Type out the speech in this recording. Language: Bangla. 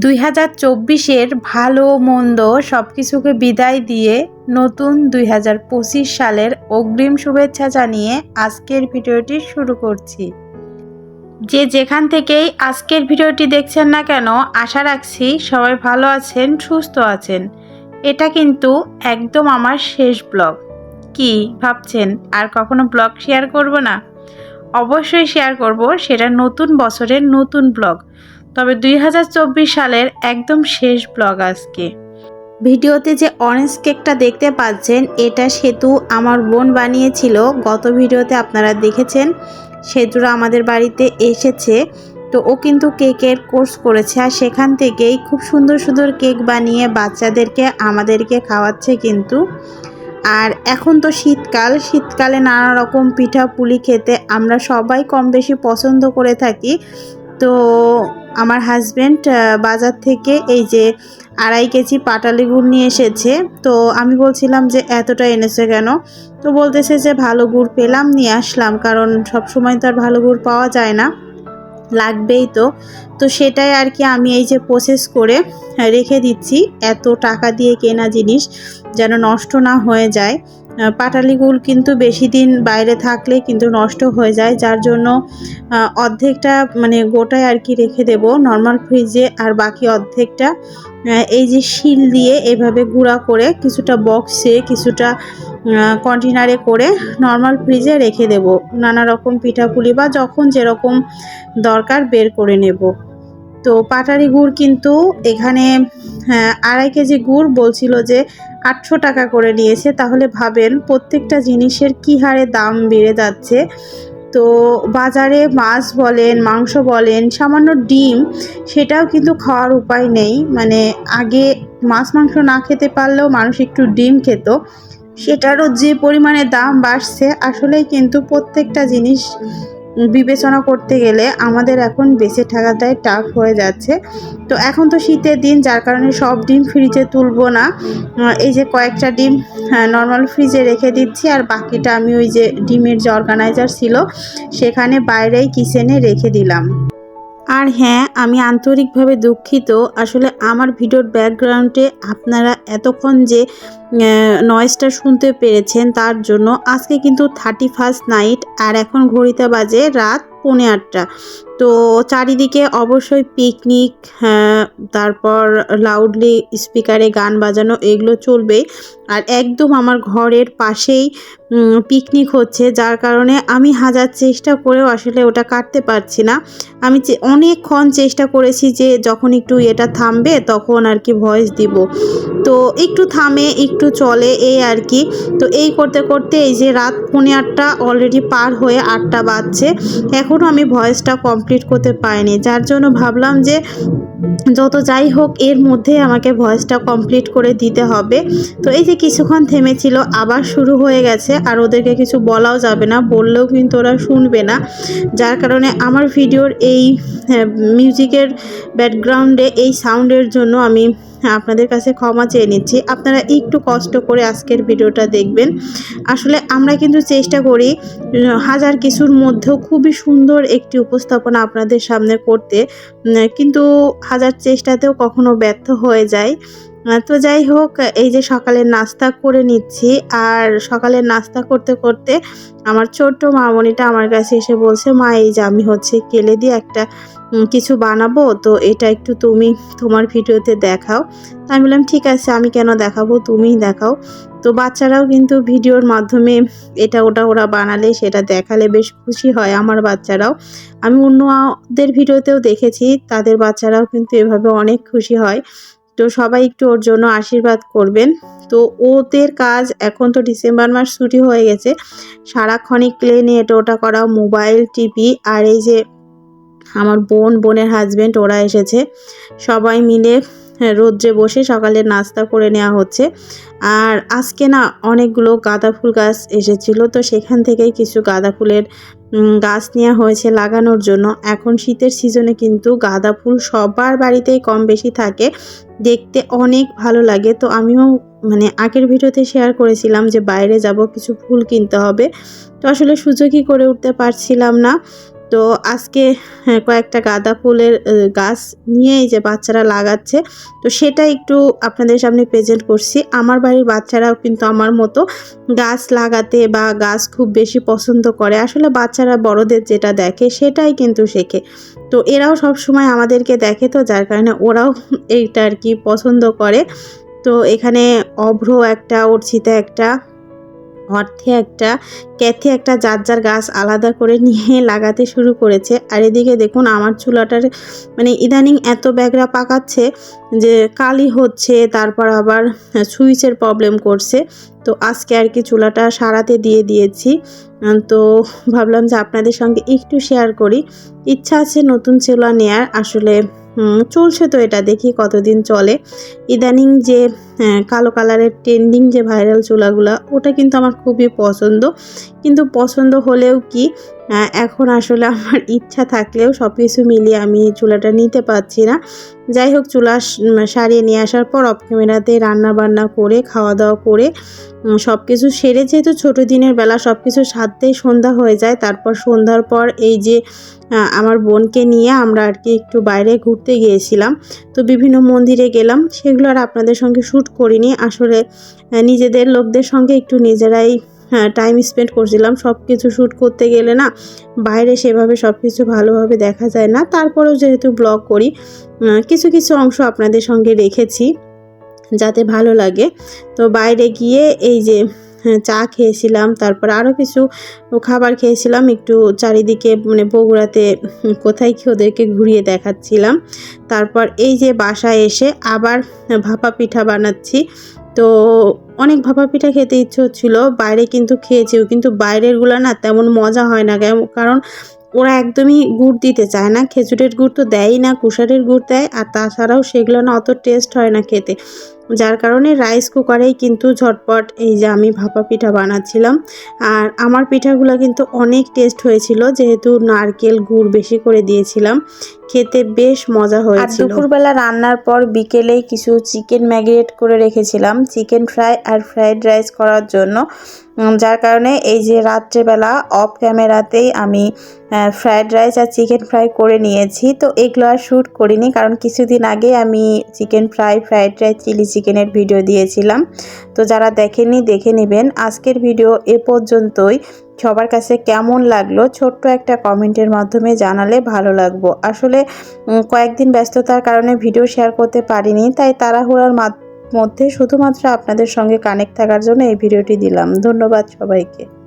দুই হাজার চব্বিশের ভালো মন্দ সব কিছুকে বিদায় দিয়ে নতুন দুই হাজার পঁচিশ সালের অগ্রিম শুভেচ্ছা জানিয়ে আজকের ভিডিওটি শুরু করছি। যে যেখান থেকেই আজকের ভিডিওটি দেখছেন না কেন, আশা রাখছি সবাই ভালো আছেন, সুস্থ আছেন। এটা কিন্তু একদম আমার শেষ ব্লগ। কি ভাবছেন? আর কখনো ব্লগ শেয়ার করব না? অবশ্যই শেয়ার করব, সেটা নতুন বছরের নতুন ব্লগ। তবে দুই হাজার চব্বিশ সালের একদম শেষ ব্লগ আজকে। ভিডিওতে যে অরেঞ্জ কেকটা দেখতে পাচ্ছেন, এটা সেতু আমার বোন বানিয়েছিল। গত ভিডিওতে আপনারা দেখেছেন। সেতুরা আমাদের বাড়িতে এসেছে। তো ও কিন্তু কেকের কোর্স করেছে আর সেখান থেকেই খুব সুন্দর সুন্দর কেক বানিয়ে বাচ্চাদেরকে আমাদেরকে খাওয়াচ্ছে কিন্তু। আর এখন তো শীতকাল, শীতকালে নানা রকম পিঠা পুলি খেতে আমরা সবাই কম বেশি পছন্দ করে থাকি। তো আমার হাজব্যান্ড বাজার থেকে এই যে আড়াই কেজি পাটালি গুড় নিয়ে এসেছে। তো আমি বলছিলাম যে, এতটা এনেছে কেন? তো বলতেছে যে, ভালো গুড় পেলাম, নিয়ে আসলাম। কারণ সব সময় তো আর ভালো গুড় পাওয়া যায় না। লাগবেই তো। তো সেটাই আর কি আমি এই যে প্রসেস করে রেখে দিচ্ছি। এত টাকা দিয়ে কেনা জিনিস। যেন নষ্ট না হয়ে যায়। পাটালিগুল কিন্তু বেশি দিন বাইরে থাকলে কিন্তু নষ্ট হয়ে যায়, যার জন্য অর্ধেকটা মানে গোটায় আর কি রেখে দেব নর্মাল ফ্রিজে আর বাকি অর্ধেকটা এই যে শিল দিয়ে এভাবে গুঁড়া করে কিছুটা বক্সে, কিছুটা কন্টেনারে করে নর্মাল ফ্রিজে রেখে দেব। নানা রকম পিঠাপুলি বা যখন যেরকম দরকার বের করে নেব। তো পাটারি গুড় কিন্তু এখানে হ্যাঁ, আড়াই কেজি গুড় বলছিল যে আটশো টাকা করে নিয়েছে। তাহলে ভাবেন প্রত্যেকটা জিনিসের কী হারে দাম বেড়ে যাচ্ছে। তো বাজারে মাছ বলেন মাংস বলেন সামান্য ডিম সেটাও কিন্তু খাওয়ার উপায় নেই। মানে আগে মাছ মাংস না খেতে পারলেও মানুষ একটু ডিম খেত। সেটারও যে পরিমাণে দাম বাড়ছে আসলেই কিন্তু প্রত্যেকটা জিনিস বিবেচনা করতে গেলে আমাদের এখন বেঁচে থাকাটাই টাফ হয়ে যাচ্ছে। তো এখন তো শীতের দিন, যার কারণে সব ডিম ফ্রিজে তুলবো না। এই যে কয়েকটা ডিম নর্মাল ফ্রিজে রেখে দিচ্ছি, আর বাকিটা আমি ওই যে ডিমের যে অর্গানাইজার ছিল, সেখানে বাইরেই কিচেনে রেখে দিলাম। আর হ্যাঁ আমি আন্তরিকভাবে দুঃখিত। আসলে আমার ভিডিওর ব্যাকগ্রাউন্ডে আপনারা এতক্ষণ যে নয়েজটা শুনতে পেরেছেন তার জন্য আজকে কিন্তু থার্টি ফার্স্ট নাইট আর এখন ঘড়িতে বাজে রাত পৌনে আটটা। তো চারিদিকে অবশ্যই পিকনিক তারপর লাউডলি স্পিকারে গান বাজানো, এগুলো চলবে। আর একদম আমার ঘরের পাশেই পিকনিক হচ্ছে, যার কারণে আমি হাজার চেষ্টা করেও আসলে ওটা কাটতে পারছি না। আমি অনেকক্ষণ চেষ্টা করেছি যে যখন একটু এটা থামবে তখন আর কি ভয়েস দিব। তো একটু থামে, একটু চলে, এই আর কি। তো এই করতে করতে এই যে রাত পৌনে আটটা অলরেডি পার হয়ে আটটা বাজছে এখনও আমি ভয়েসটা কমপ্লিট করতে পারিনি। যার জন্য ভাবলাম যে যত যাই হোক, এর মধ্যে আমাকে ভয়েসটা কমপ্লিট করে দিতে হবে। তো এই যে কিছুক্ষণ থেমেছিল, আবার শুরু হয়ে গেছে। আর ওদেরকে কিছু বলাও যাবে না, বললেও কিন্তু ওরা শুনবে না। যার কারণে আমার ভিডিওর এই মিউজিকের ব্যাকগ্রাউন্ডে এই সাউন্ডের জন্য আমি আপনাদের কাছে ক্ষমা চেয়ে নিচ্ছি। আপনারা একটু কষ্ট করে আজকের ভিডিওটা দেখবেন। আসলে আমরা কিন্তু চেষ্টা করি, হাজার কিছুর মধ্যেও খুবই সুন্দর একটি উপস্থাপনা আপনাদের সামনে করতে। কিন্তু হাজার চেষ্টাতেও কখনো ব্যর্থ হয়ে যায়। তো যাই হোক, এই যে সকালের নাস্তা করে নিচ্ছি। আর সকালের নাস্তা করতে করতে আমার ছোট্ট মামনিটা আমার কাছে এসে বলছে, মা, এই যে আমি হচ্ছে কেলে দিয়ে একটা কিছু বানাবো, তো এটা একটু তুমি তোমার ভিডিওতে দেখাও। তো আমি বললাম, ঠিক আছে, আমি কেন দেখাবো? তুমিই দেখাও। তো বাচ্চারাও কিন্তু ভিডিওর মাধ্যমে এটা ওটা ওরা বানালে, সেটা দেখালে বেশ খুশি হয় আমার বাচ্চারাও। আমি অন্যদের ভিডিওতেও দেখেছি, তাদের বাচ্চারাও কিন্তু এভাবে অনেক খুশি হয়। তো সবাই একটু ওর জন্য আশীর্বাদ করবেন। তো ওদের কাজ এখন তো ডিসেম্বর মাস ছুটি হয়ে গেছে। সারাক্ষণই ক্লেনে এটা ওটা করা মোবাইল, টিভি আর এই যে আমার বোন, বোনের হাজব্যান্ড ওরা এসেছে। সবাই মিলে রোদ্রে বসে সকালে নাস্তা করে নেওয়া হচ্ছে। আর আজকে না অনেকগুলো গাঁদা ফুল গাছ এসেছিল, তো সেখান থেকেই কিছু গাঁদা ফুলের গাছ নেওয়া হয়েছে লাগানোর জন্য। এখন শীতের সিজনে কিন্তু গাঁদা ফুল সবার বাড়িতেই কম বেশি থাকে। দেখতে অনেক ভালো লাগে। তো আমিও মানে আগের ভিডিওতে শেয়ার করেছিলাম যে বাইরে যাব, কিছু ফুল কিনতে হবে। তো আসলে সুযোগই করে উঠতে পারছিলাম না। তো আজকে হ্যাঁ, কয়েকটা গাঁদা ফুলের গাছ নিয়ে এই যে বাচ্চারা লাগাচ্ছে তো সেটা একটু আপনাদের সামনে প্রেজেন্ট করছি। আমার বাড়ির বাচ্চারাও কিন্তু আমার মতো গাছ লাগাতে বা গাছ খুব বেশি পছন্দ করে। আসলে বাচ্চারা বড়দের যেটা দেখে সেটাই কিন্তু শেখে। তো এরাও সব সময় আমাদেরকে দেখে তো যার কারণে ওরাও এইটা আর কি পছন্দ করে। তো এখানে অভ্র একটা অর্চিতা একটা অর্থে একটা ক্যাথে একটা যার যার গাছ আলাদা করে নিয়ে লাগাতে শুরু করেছে। আর এদিকে দেখুন আমার চুলাটার মানে ইদানিং এত ব্যাগরা পাকাচ্ছে যে কালি হচ্ছে, তারপর আবার সুইচের প্রবলেম করছে। তো আজকে আর কি চুলাটা সারাতে দিয়ে দিয়েছি। তো ভাবলাম যে আপনাদের সঙ্গে একটু শেয়ার করি। ইচ্ছা আছে নতুন চুলা নেয়ার। আসলে চলছে তো এটা দেখি কতদিন চলে। ইদানিং যে কালো কালারের ট্রেন্ডিং যে ভাইরাল চুলাগুলা, ওটা কিন্তু আমার খুবই পছন্দ। কিন্তু পছন্দ হলেও কি এখন আসলে আমার ইচ্ছা থাকলেও সব কিছু মিলিয়ে আমি চুলাটা নিতে পারছি না। যাই হোক, চুলা সারিয়ে নিয়ে আসার পর অফ ক্যামেরাতে রান্না বান্না করে খাওয়া দাওয়া করে সব কিছু সেরে যেহেতু ছোটো দিনের বেলা সব কিছু সারতেই সন্ধ্যা হয়ে যায়, তারপর সন্ধ্যার পর এই যে আমার বোনকে নিয়ে আমরা আর কি একটু বাইরে ঘুরতে গিয়েছিলাম। তো বিভিন্ন মন্দিরে গেলাম, সেগুলো আর আপনাদের সঙ্গে শ্যুট করিনি। আসলে নিজেদের লোকদের সঙ্গে একটু নিজেরাই টাইম স্পেন্ড করছিলাম সব কিছু শ্যুট করতে গেলে না বাইরে সেভাবে সব কিছু ভালোভাবে দেখা যায় না। তারপরেও যেহেতু ব্লগ করি কিছু কিছু অংশ আপনাদের সঙ্গে রেখেছি যাতে ভালো লাগে। তো বাইরে গিয়ে এই যে হ্যাঁ, চা খেয়েছিলাম তারপর আরও কিছু খাবার খেয়েছিলাম একটু চারিদিকে মানে বগুড়াতে কোথায় কি ওদেরকে ঘুরিয়ে দেখাচ্ছিলাম। তারপর এই যে বাসায় এসে আবার ভাপা পিঠা বানাচ্ছি। তো অনেক ভাপা পিঠা খেতে ইচ্ছে হচ্ছিল, বাইরে কিন্তু খেয়েছিও, কিন্তু বাইরেরগুলো না তেমন মজা হয় না কারণ ওরা একদমই গুড় দিতে চায় না, খেজুরের গুড় তো দেয়ই না, কুষারের গুড় দেয়, আর তাছাড়াও সেগুলো না অত টেস্ট হয় না খেতে। যার কারণে রাইস কুকারেই কিন্তু ঝটপট এই যে আমি ভাপা পিঠা বানাচ্ছিলাম। আর আমার পিঠাগুলো কিন্তু অনেক টেস্ট হয়েছিল যেহেতু নারকেল গুড় বেশি করে দিয়েছিলাম। খেতে বেশ মজা হয়েছে দুপুরবেলা রান্নার পর বিকেলেই কিছু চিকেন ম্যাগনেট করে রেখেছিলাম চিকেন ফ্রাই আর ফ্রাইড রাইস করার জন্য। যার কারণে এই যে রাত্রেবেলা অফ ক্যামেরাতেই আমি ফ্রায়েড রাইস আর চিকেন ফ্রাই করে নিয়েছি। তো এগুলো আর শ্যুট করিনি কারণ কিছুদিন আগে আমি chicken fry fried rice chilli চিকেনের ভিডিও দিয়েছিলাম। তো যারা দেখেননি, দেখে নেবেন। আজকের ভিডিও এ পর্যন্তই। সবার কাছে কেমন লাগল ছোট্ট একটা কমেন্টের মাধ্যমে জানালে ভালো লাগবো। আসলে কয়েকদিন ব্যস্ততার কারণে ভিডিও শেয়ার করতে পারিনি, তাই তাড়াহুড়ার মাধ্যমে মধ্যে শুধুমাত্র আপনাদের সঙ্গে কানেক্ট থাকার জন্য এই ভিডিওটি দিলাম। ধন্যবাদ সবাইকে।